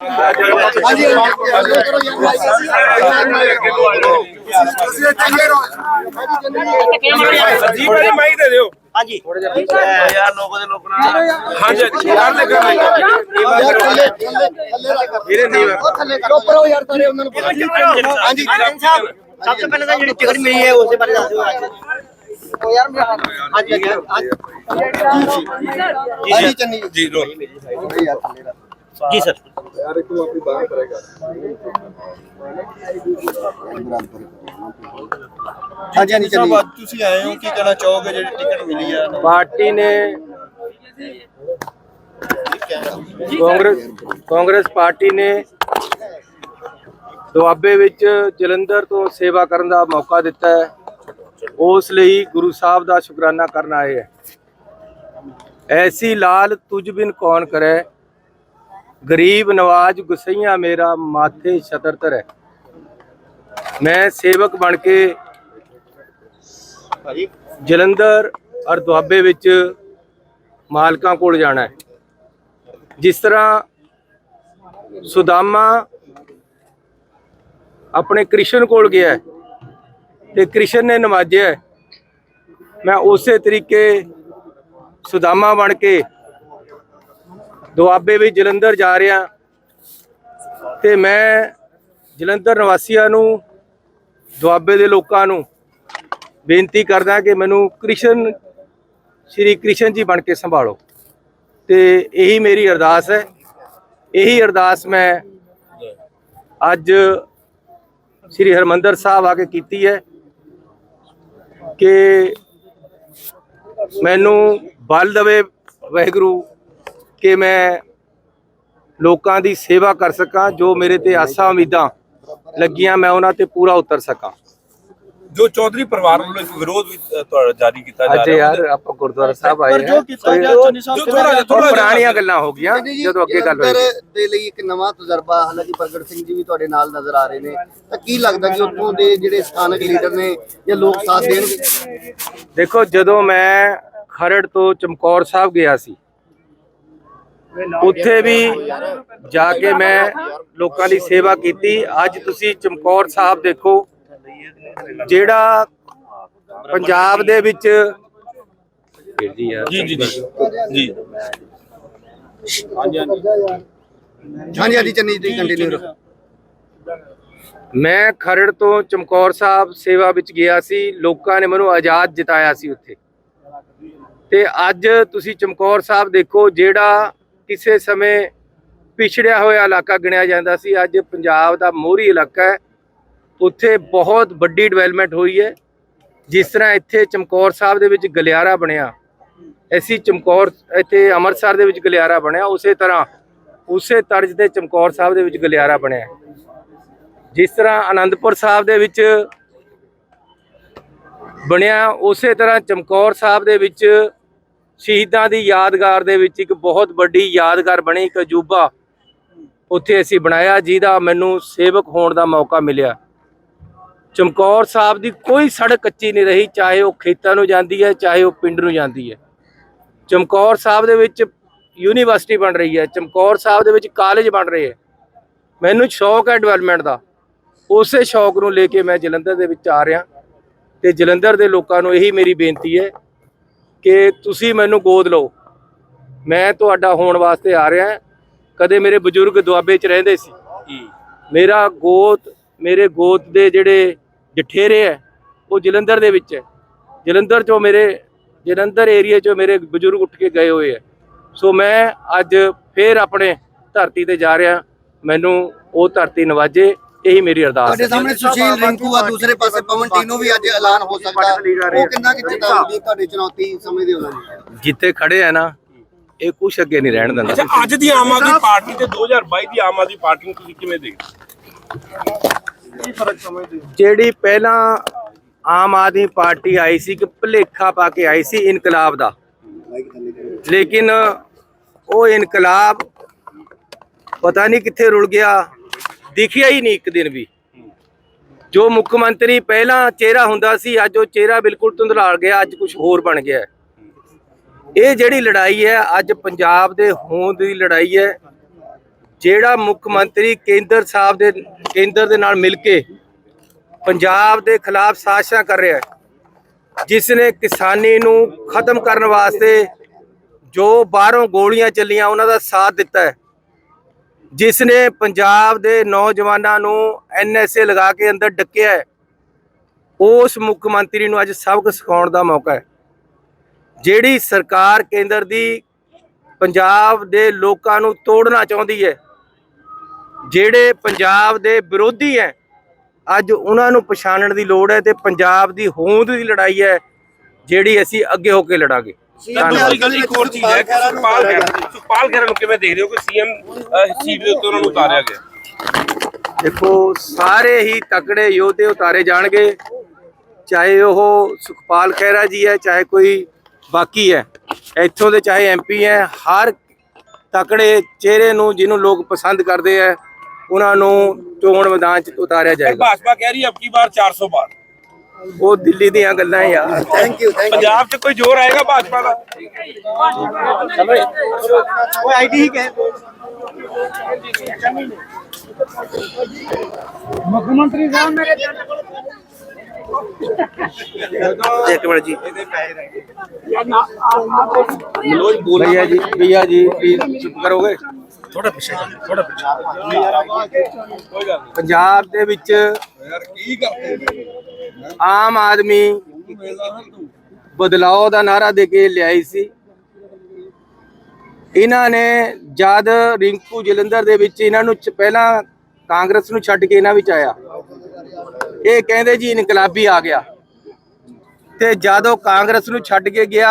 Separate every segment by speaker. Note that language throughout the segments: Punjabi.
Speaker 1: ਹਾਂਜੀ
Speaker 2: ਜੀ ਭਾਜੀ ਮਾਈਕ ਦੇ ਦਿਓ
Speaker 3: ਹਾਂਜੀ।
Speaker 2: ਯਾਰ ਲੋਕ ਦੇ ਲੋਕ ਨਾਲ ਹਾਂਜੀ ਕਰ ਲੈ ਕਰ
Speaker 1: ਯਾਰ ਥੱਲੇ ਥੱਲੇ ਥੱਲੇ ਰੱਖ।
Speaker 2: ਵੀਰੇ ਨਹੀਂ।
Speaker 1: ਉਹ ਥੱਲੇ ਉੱਪਰ ਯਾਰ ਸਾਰੇ ਉਹਨਾਂ ਨੂੰ
Speaker 3: ਹਾਂਜੀ। ਸਾਹਿਬ ਸਭ ਤੋਂ ਪਹਿਲਾਂ ਤਾਂ ਜਿਹੜੀ ਟਿਕਟ ਮਿਲੀ ਹੈ ਉਸੇ ਬਾਰੇ ਦੱਸ ਦਿਓ ਅੱਜ। ਉਹ ਯਾਰ ਮੇਰਾ ਹਾਂਜੀ ਹਾਂਜੀ।
Speaker 1: ਹਾਂਜੀ ਚੰਨੀ
Speaker 2: ਜੀ। ਰੋਲ
Speaker 1: ਯਾਰ ਥੱਲੇ ਰੱਖ
Speaker 3: ਜੀ ਸਰ
Speaker 1: ਹਾਂਜੀ ਹਾਂਜੀ ਚੰਨੀ
Speaker 4: ਸਾਹਿਬ ਅੱਜ ਤੁਸੀਂ ਆਏ ਹੋ ਕੀ ਕਹਿਣਾ ਚਾਹੋਗੇ ਜਿਹੜੀ ਟਿਕਟ ਮਿਲੀ ਹੈ
Speaker 5: ਪਾਰਟੀ ਨੇ ਕਾਂਗਰਸ ਕਾਂਗਰਸ ਪਾਰਟੀ ਨੇ ਦੁਆਬੇ ਵਿੱਚ ਜਲੰਧਰ ਤੋਂ ਸੇਵਾ ਕਰਨ ਦਾ ਮੌਕਾ ਦਿੱਤਾ ਹੈ। ਉਸ ਲਈ ਗੁਰੂ ਸਾਹਿਬ ਦਾ ਸ਼ੁਕਰਾਨਾ ਕਰਨ ਆਏ ਹੈ। ਐਸੀ ਲਾਲ ਤੁਝ ਬਿਨ ਕੌਣ ਕਰੇ? ਗਰੀਬ ਨਵਾਜ ਗੁਸਈਆ ਮੇਰਾ ਮਾਥੇ ਛਤਰ ਧਰੈ ਮੈਂ ਸੇਵਕ ਬਣ ਕੇ ਜਲੰਧਰ ਔਰ ਦੁਆਬੇ ਵਿੱਚ ਮਾਲਕਾਂ ਕੋਲ ਜਾਣਾ ਹੈ ਜਿਸ ਤਰ੍ਹਾਂ ਸੁਦਾਮਾ ਆਪਣੇ ਕ੍ਰਿਸ਼ਨ ਕੋਲ ਗਿਆ ਹੈ ਤੇ ਕ੍ਰਿਸ਼ਨ ਨੇ ਨਵਾਜਿਆ ਹੈ। ਮੈਂ ਉਸੇ ਤਰੀਕੇ ਸੁਦਾਮਾ ਬਣ ਕੇ ਦੁਆਬੇ ਵਿੱਚ ਜਲੰਧਰ ਜਾ ਰਿਹਾ। ਤੇ ਮੈਂ ਜਲੰਧਰ ਨਿਵਾਸੀਆਂ ਨੂੰ ਦੁਆਬੇ ਦੇ ਲੋਕਾਂ ਨੂੰ ਬੇਨਤੀ ਕਰਦਾ ਕਿ ਮੈਨੂੰ ਕ੍ਰਿਸ਼ਨ, ਸ਼੍ਰੀ ਕ੍ਰਿਸ਼ਨ ਜੀ ਬਣ ਕੇ ਸੰਭਾਲੋ। ਤੇ ਇਹੀ ਮੇਰੀ ਅਰਦਾਸ ਹੈ। ਇਹੀ ਅਰਦਾਸ ਮੈਂ ਅੱਜ ਸ਼੍ਰੀ ਹਰਮੰਦਰ ਸਾਹਿਬ ਆ ਕੇ ਕੀਤੀ ਹੈ ਕਿ ਮੈਨੂੰ ਬਲ ਦਵੇ ਵਾਹਿਗੁਰੂ ਕਿ ਮੈਂ ਲੋਕਾਂ ਦੀ ਸੇਵਾ ਕਰ ਸਕਾਂ ਜੋ ਮੇਰੇ ਤੇ ਆਸਾਂ ਉਮੀਦਾਂ ਲੱਗੀਆਂ ਮੈਂ ਉਹਨਾਂ ਤੇ ਪੂਰਾ ਉਤਰ ਸਕਾਂ।
Speaker 2: ਜੋ ਚੌਧਰੀ ਪਰਿਵਾਰ ਵੱਲੋਂ ਇੱਕ ਵਿਰੋਧ ਵੀ ਤੁਹਾਡਾ ਜਾਰੀ ਕੀਤਾ ਜਾ
Speaker 5: ਅੱਜ
Speaker 2: ਰਿਹਾ
Speaker 5: ਯਾਰ ਆਪਾਂ ਗੁਰਦੁਆਰਾ ਸਾਹਿਬ ਆਏ
Speaker 4: ਪਰ ਜੋ
Speaker 5: ਹਾਂ ਪੁਰਾਣੀਆਂ ਗੱਲਾਂ ਹੋ ਗਈਆਂ ਜਦੋਂ ਅੱਗੇ ਗੱਲ ਹੋਈ।
Speaker 1: ਦੇ ਲਈ ਇੱਕ ਨਵਾਂ ਤਜਰਬਾ ਹਾਲਾਂਕਿ ਪ੍ਰਗਟ ਸਿੰਘ ਜੀ ਵੀ ਤੁਹਾਡੇ ਨਾਲ ਨਜ਼ਰ ਆ ਰਹੇ ਨੇ। ਤਾਂ ਕੀ ਲੱਗਦਾ ਕਿ ਉੱਥੋਂ ਦੇ ਜਿਹੜੇ ਸਥਾਨਕ ਲੀਡਰ ਨੇ ਜਾਂ ਲੋਕ ਸਾਥ ਦੇਣਗੇ?
Speaker 5: ਦੇਖੋ ਜਦੋਂ ਮੈਂ ਖਰੜ ਤੋਂ ਚਮਕੌਰ ਸਾਹਿਬ ਗਿਆ ਸੀ ਉੱਥੇ ਵੀ ਜਾ ਕੇ ਮੈਂ ਲੋਕਾਂ ਦੀ ਸੇਵਾ ਕੀਤੀ। ਅੱਜ ਤੁਸੀਂ ਚਮਕੌਰ ਸਾਹਿਬ ਦੇਖੋ ਜਿਹੜਾ ਪੰਜਾਬ ਦੇ ਵਿੱਚ ਜੀ
Speaker 2: ਜੀ ਜੀ। ਜੀ। ਜੀ
Speaker 1: ਹਾਂਜੀ। ਹਾਂਜੀ ਚੰਨੀ ਜੀ ਕੰਟੀਨਿਊ ਰੱਖੋ
Speaker 5: ਮੈਂ ਖਰੜ ਤੋਂ ਚਮਕੌਰ ਸਾਹਿਬ ਸੇਵਾ ਵਿੱਚ ਗਿਆ ਸੀ। ਲੋਕਾਂ ਨੇ ਮੈਨੂੰ ਆਜ਼ਾਦ ਜਿਤਾਇਆ ਸੀ ਉੱਥੇ। ਤੇ ਅੱਜ ਤੁਸੀਂ ਚਮਕੌਰ ਸਾਹਿਬ ਦੇਖੋ ਜਿਹੜਾ ਕਿਸੇ ਸਮੇਂ ਪਿਛੜਿਆ ਹੋਇਆ ਇਲਾਕਾ ਗਿਣਿਆ ਜਾਂਦਾ ਸੀ। ਅੱਜ ਪੰਜਾਬ ਦਾ ਮੋਹਰੀ ਇਲਾਕਾ ਹੈ। ਉੱਥੇ ਬਹੁਤ ਵੱਡੀ ਡਿਵੈਲਪਮੈਂਟ ਹੋਈ ਹੈ। ਜਿਸ ਤਰ੍ਹਾਂ ਇੱਥੇ ਚਮਕੌਰ ਸਾਹਿਬ ਦੇ ਵਿੱਚ ਗਲਿਆਰਾ ਬਣਿਆ, ਐਸੀ ਚਮਕੌਰ ਇੱਥੇ ਅੰਮ੍ਰਿਤਸਰ ਦੇ ਵਿੱਚ ਗਲਿਆਰਾ ਬਣਿਆ, ਉਸੇ ਤਰ੍ਹਾਂ ਉਸੇ ਤਰਜ਼ ਤੇ ਚਮਕੌਰ ਸਾਹਿਬ ਦੇ ਵਿੱਚ ਗਲਿਆਰਾ ਬਣਿਆ। ਜਿਸ ਤਰ੍ਹਾਂ ਆਨੰਦਪੁਰ ਸਾਹਿਬ ਦੇ ਵਿੱਚ ਬਣਿਆ, ਉਸੇ ਤਰ੍ਹਾਂ ਚਮਕੌਰ ਸਾਹਿਬ ਦੇ ਵਿੱਚ ਸ਼ਹੀਦਾਂ ਦੀ ਯਾਦਗਾਰ ਦੇ ਵਿੱਚ ਇੱਕ ਬਹੁਤ ਵੱਡੀ ਯਾਦਗਾਰ ਬਣੀ ਇੱਕ ਅਜੂਬਾ। ਉੱਥੇ ਅਸੀਂ ਬਣਾਇਆ, ਜਿਹਦਾ ਮੈਨੂੰ ਸੇਵਕ ਹੋਣ ਦਾ ਮੌਕਾ ਮਿਲਿਆ। ਚਮਕੌਰ ਸਾਹਿਬ ਦੀ ਕੋਈ ਸੜਕ ਕੱਚੀ ਨਹੀਂ ਰਹੀ, ਚਾਹੇ ਉਹ ਖੇਤਾਂ ਨੂੰ ਜਾਂਦੀ ਹੈ, ਚਾਹੇ ਉਹ ਪਿੰਡ ਨੂੰ ਜਾਂਦੀ ਹੈ। ਚਮਕੌਰ ਸਾਹਿਬ ਦੇ ਵਿੱਚ ਯੂਨੀਵਰਸਿਟੀ ਬਣ ਰਹੀ ਹੈ, ਚਮਕੌਰ ਸਾਹਿਬ ਦੇ ਵਿੱਚ ਕਾਲਜ ਬਣ ਰਹੇ ਹੈ। ਮੈਨੂੰ ਸ਼ੌਕ ਹੈ ਡਿਵੈਲਪਮੈਂਟ ਦਾ। ਉਸੇ ਸ਼ੌਕ ਨੂੰ ਲੈ ਕੇ ਮੈਂ ਜਲੰਧਰ ਦੇ ਵਿੱਚ ਆ ਰਿਹਾ। ਤੇ ਜਲੰਧਰ ਦੇ ਲੋਕਾਂ ਨੂੰ ਇਹੀ ਮੇਰੀ ਬੇਨਤੀ ਹੈ ਕਿ ਤੁਸੀਂ ਮੈਨੂੰ ਗੋਦ ਲਓ। ਮੈਂ ਤੁਹਾਡਾ ਹੋਣ ਵਾਸਤੇ ਆ ਰਿਹਾ ਕਦੇ ਮੇਰੇ ਬਜ਼ੁਰਗ ਦੁਆਬੇ 'ਚ ਰਹਿੰਦੇ ਸੀ। ਮੇਰਾ ਗੋਤ ਮੇਰੇ ਗੋਤ ਦੇ ਜਿਹੜੇ ਜਠੇਰੇ ਹੈ ਉਹ ਜਲੰਧਰ ਦੇ ਵਿੱਚ ਹੈ। ਜਲੰਧਰ 'ਚੋਂ ਮੇਰੇ ਜਲੰਧਰ ਏਰੀਆ 'ਚੋਂ ਮੇਰੇ ਬਜ਼ੁਰਗ ਉੱਠ ਕੇ ਗਏ ਹੋਏ ਹੈ। ਸੋ ਮੈਂ ਅੱਜ ਫੇਰ ਆਪਣੇ ਧਰਤੀ ਤੇ ਜਾ ਰਿਹਾ। ਮੈਨੂੰ ਉਹ ਧਰਤੀ ਨਵਾਜੇ। ਇਹੀ ਮੇਰੀ ਅਰਦਾਸ
Speaker 1: ਤੁਹਾਡੇ
Speaker 5: ਹੈ।
Speaker 1: ਸਾਹਮਣੇ ਸੁਸ਼ੀਲ ਰਿੰਕੂ ਆ ਦੂਸਰੇ ਪਾਸੇ ਪਵਨ ਟੀਨੂ ਵੀ ਅੱਜ ਐਲਾਨ ਹੋ ਸਕਦਾ। ਉਹ ਕਿੰਨਾ ਕਿ ਚੇਤਾਵਨੀ ਤੁਹਾਡੀ ਚੁਣੌਤੀ ਸਮਝਦੇ ਹੋ
Speaker 5: ਜਿੱਥੇ ਖੜੇ ਆ ਨਾ ਇਹ ਕੁਛ ਅੱਗੇ ਨਹੀਂ ਰਹਿਣ ਦਿੰਦਾ।
Speaker 2: ਅੱਛਾ ਅੱਜ ਦੀ ਆਮ ਆਦਮੀ ਪਾਰਟੀ ਤੇ 2022 ਦੀ ਆਮ ਆਦਮੀ ਪਾਰਟੀ ਨੂੰ ਤੁਸੀਂ ਕਿਵੇਂ ਦੇਖਦੇ
Speaker 5: ਜਿਹੜੀ ਪਹਿਲਾਂ ਆਮ ਆਦਮੀ ਪਾਰਟੀ ਆਈ ਸੀ ਕਿ ਭਲੇਖਾ ਪਾ ਕੇ ਆਈ ਸੀ ਇਨਕਲਾਬ ਦਾ। ਲੇਕਿਨ ਉਹ ਇਨਕਲਾਬ ਪਤਾ ਨਹੀਂ ਕਿੱਥੇ ਰੁਲ ਗਿਆ। ਦਿਖਿਆ ਹੀ ਨਹੀਂ ਇੱਕ ਦਿਨ ਵੀ। ਜੋ ਮੁੱਖ ਮੰਤਰੀ ਪਹਿਲਾਂ ਚਿਹਰਾ ਹੁੰਦਾ ਸੀ, ਅੱਜ ਉਹ ਚਿਹਰਾ ਬਿਲਕੁਲ ਧੁੰਦਲਾਲ ਗਿਆ, ਅੱਜ ਕੁਝ ਹੋਰ ਬਣ ਗਿਆ। ਇਹ ਜਿਹੜੀ ਲੜਾਈ ਹੈ, ਅੱਜ ਪੰਜਾਬ ਦੇ ਹੋਂਦ ਦੀ ਲੜਾਈ ਹੈ, ਜਿਹੜਾ ਮੁੱਖ ਮੰਤਰੀ ਕੇਂਦਰ ਸਾਹਿਬ ਦੇ, ਕੇਂਦਰ ਦੇ ਨਾਲ ਮਿਲ ਕੇ ਪੰਜਾਬ ਦੇ ਖਿਲਾਫ ਸਾਜ਼ਿਸ਼ਾਂ ਕਰ ਰਿਹਾ ਹੈ, ਜਿਸ ਨੇ ਕਿਸਾਨੀ ਨੂੰ ਖਤਮ ਕਰਨ ਵਾਸਤੇ ਜੋ ਬਾਹਰੋਂ ਗੋਲੀਆਂ ਚੱਲੀਆਂ, ਉਹਨਾਂ ਦਾ ਸਾਥ ਦਿੱਤਾ ਹੈ। ਜਿਸ ਨੇ ਪੰਜਾਬ ਦੇ ਨੌਜਵਾਨਾਂ ਨੂੰ ਐਨਐਸਏ ਲਗਾ ਕੇ ਅੰਦਰ ਡੱਕਿਆ ਹੈ, ਉਸ ਮੁੱਖ ਮੰਤਰੀ ਨੂੰ ਅੱਜ ਸਬਕ ਸਿਖਾਉਣ ਦਾ ਮੌਕਾ ਹੈ। ਜਿਹੜੀ ਸਰਕਾਰ ਕੇਂਦਰ ਦੀ ਪੰਜਾਬ ਦੇ ਲੋਕਾਂ ਨੂੰ ਤੋੜਨਾ ਚਾਹੁੰਦੀ ਹੈ, ਜਿਹੜੇ ਪੰਜਾਬ ਦੇ ਵਿਰੋਧੀ ਹੈ, ਅੱਜ ਉਹਨਾਂ ਨੂੰ ਪਛਾਣਨ ਦੀ ਲੋੜ ਹੈ ਤੇ ਪੰਜਾਬ ਦੀ ਹੋਂਦ ਦੀ ਲੜਾਈ ਹੈ, ਜਿਹੜੀ ਅਸੀਂ ਅੱਗੇ ਹੋ ਕੇ ਲੜਾਂਗੇ।
Speaker 2: ਤਾਂ
Speaker 5: ਧੰਨਵਾਦ
Speaker 2: ਦੂਸਰੀ ਗੱਲ ਇੱਕ ਹੋਰ ਚੀਜ਼ ਹੈ ਕਿ ਸੁਖਪਾਲ ਖਹਿਰਾ ਸੁਖਪਾਲ ਖਹਿਰਾ ਨੂੰ ਕਿਵੇਂ ਦੇਖ ਰਹੇ ਹੋ ਕਿ ਸੀਐਮ ਸੀਟ ਦੇ ਉੱਤੇ ਉਹਨਾਂ ਨੂੰ ਉਤਾਰਿਆ ਗਿਆ?
Speaker 5: ਦੇਖੋ ਸਾਰੇ ਹੀ ਤਕੜੇ ਯੋਧੇ ਉਤਾਰੇ ਜਾਣਗੇ ਚਾਹੇ ਉਹ ਸੁਖਪਾਲ ਖਹਿਰਾ ਜੀ ਹੈ ਚਾਹੇ ਕੋਈ ਬਾਕੀ ਹੈ। ਇੱਥੋਂ ਦੇ ਚਾਹੇ ਐਮਪੀ ਹੈ ਹਰ ਤਕੜੇ ਚਿਹਰੇ ਨੂੰ ਜਿਹਨੂੰ ਲੋਕ ਪਸੰਦ ਕਰਦੇ ਹੈ ਉਹਨਾਂ ਨੂੰ ਚੋਣ ਮੈਦਾਨ 'ਚ ਉਤਾਰਿਆ ਜਾਏਗਾ।
Speaker 2: ਭਾਜਪਾ ਕਹਿ ਰਹੀ ਹੈ ਅਬਕੀ ਬਾਰ 400 ਬਾਰ
Speaker 5: ਉਹ ਦਿੱਲੀ ਦੀਆਂ ਗੱਲਾਂ ਯਾਰ
Speaker 1: ਥੈਂਕ ਯੂ ਥੈਂਕ
Speaker 2: ਪੰਜਾਬ 'ਚ ਕੋਈ ਜ਼ੋਰ ਆਏਗਾ ਭਾਜਪਾ ਦਾ?
Speaker 3: ਉਹ ਆਈਡੀ ਹੀ ਕਹੇ।
Speaker 5: ਇੱਕ ਮਿੰਟ ਜੀ। ਮਨੋਜ ਬੋਲ ਭਈਆ ਜੀ ਭਈਆ ਜੀ ਪਲੀਜ਼ ਚੁੱਪ ਕਰੋਗੇ?
Speaker 4: ਥੋੜਾ ਪਿੱਛੇ ਥੋੜਾ ਪਿੱਛੇ।
Speaker 5: ਪੰਜਾਬ ਦੇ ਵਿੱਚ
Speaker 4: ਯਾਰ ਕੀ ਕਰਦੇ
Speaker 5: ਆਮ ਆਦਮੀ ਬਦਲਾਅ ਦਾ ਨਾਰਾ ਦੇ ਕੇ ਲਿਆਈ ਸੀ। ਇਹਨਾਂ ਨੇ ਜਦ ਰਿੰਕੂ ਜਲੰਧਰ ਦੇ ਵਿੱਚ ਇਹਨਾਂ ਨੂੰ ਪਹਿਲਾਂ ਕਾਂਗਰਸ ਨੂੰ ਛੱਡ ਕੇ ਇਹਨਾਂ ਵਿੱਚ ਆਇਆ। ਇਹ ਕਹਿੰਦੇ ਜੀ ਇਨਕਲਾਬੀ ਆ ਗਿਆ। ਤੇ ਜਦੋਂ ਕਾਂਗਰਸ ਨੂੰ ਛੱਡ ਕੇ ਗਿਆ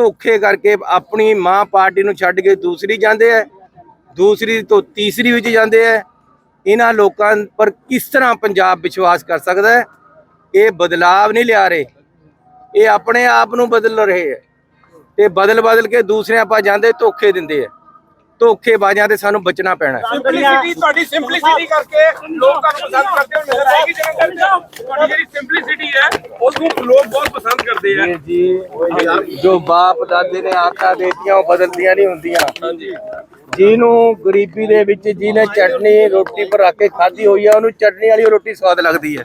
Speaker 5: ਧੋਖੇ ਕਰਕੇ ਆਪਣੀ ਮਾਂ ਪਾਰਟੀ ਨੂੰ ਛੱਡ ਕੇ ਦੂਸਰੀ ਜਾਂਦੇ ਹੈ ਦੂਸਰੀ ਤੋਂ ਤੀਸਰੀ ਵਿੱਚ ਜਾਂਦੇ ਹੈ ਇਹਨਾਂ ਲੋਕਾਂ ਪਰ ਕਿਸ ਤਰ੍ਹਾਂ ਪੰਜਾਬ ਵਿਸ਼ਵਾਸ ਕਰ ਸਕਦਾ ਹੈ ਇਹ ਬਦਲਾਵ ਨਹੀਂ ਲਿਆ ਰਹੇ। ਇਹ ਆਪਣੇ ਆਪ ਨੂੰ ਬਦਲ ਰਹੇ ਹੈ ਤੇ ਬਦਲ ਬਦਲ ਕੇ ਦੂਸਰਿਆਂ ਆਪਾਂ ਜਾਂਦੇ, ਧੋਖੇ ਦਿੰਦੇ ਹੈ ਧੋਖੇਬਾਜ਼ਾਂ ਤੇ ਸਾਨੂੰ ਬਚਣਾ ਪੈਣਾ ਹੈ।
Speaker 2: ਸਿੰਪਲੀਸਿਟੀ ਤੁਹਾਡੀ ਸਿੰਪਲੀਸਿਟੀ ਕਰਕੇ ਲੋਕ ਤੁਹਾਨੂੰ ਪਸੰਦ ਕਰਦੇ ਹੋ ਨਜ਼ਰ ਆਏਗੀ ਜਲੰਧਰ 'ਚ ਤੁਹਾਡੀ ਜਿਹੜੀ ਸਿੰਪਲੀਸਿਟੀ ਹੈ ਉਸ ਨੂੰ ਲੋਕ ਬਹੁਤ ਪਸੰਦ ਕਰਦੇ ਆ।
Speaker 5: ਜੀ ਜੋ ਬਾਪ ਦਾਦੇ ਨੇ ਆਦਤਾਂ ਦੇਤੀਆਂ ਉਹ ਬਦਲਦੀਆਂ ਨਹੀਂ ਹੁੰਦੀਆਂ। ਜਿਹਨੂੰ ਗਰੀਬੀ ਦੇ ਵਿੱਚ ਜਿਹਨੇ ਚਟਨੀ ਰੋਟੀ ਪਰ ਰੱਖ ਕੇ ਖਾਧੀ ਹੋਈ ਆ ਉਹਨੂੰ ਚਟਨੀ ਵਾਲੀ ਰੋਟੀ ਸਵਾਦ ਲੱਗਦੀ ਹੈ।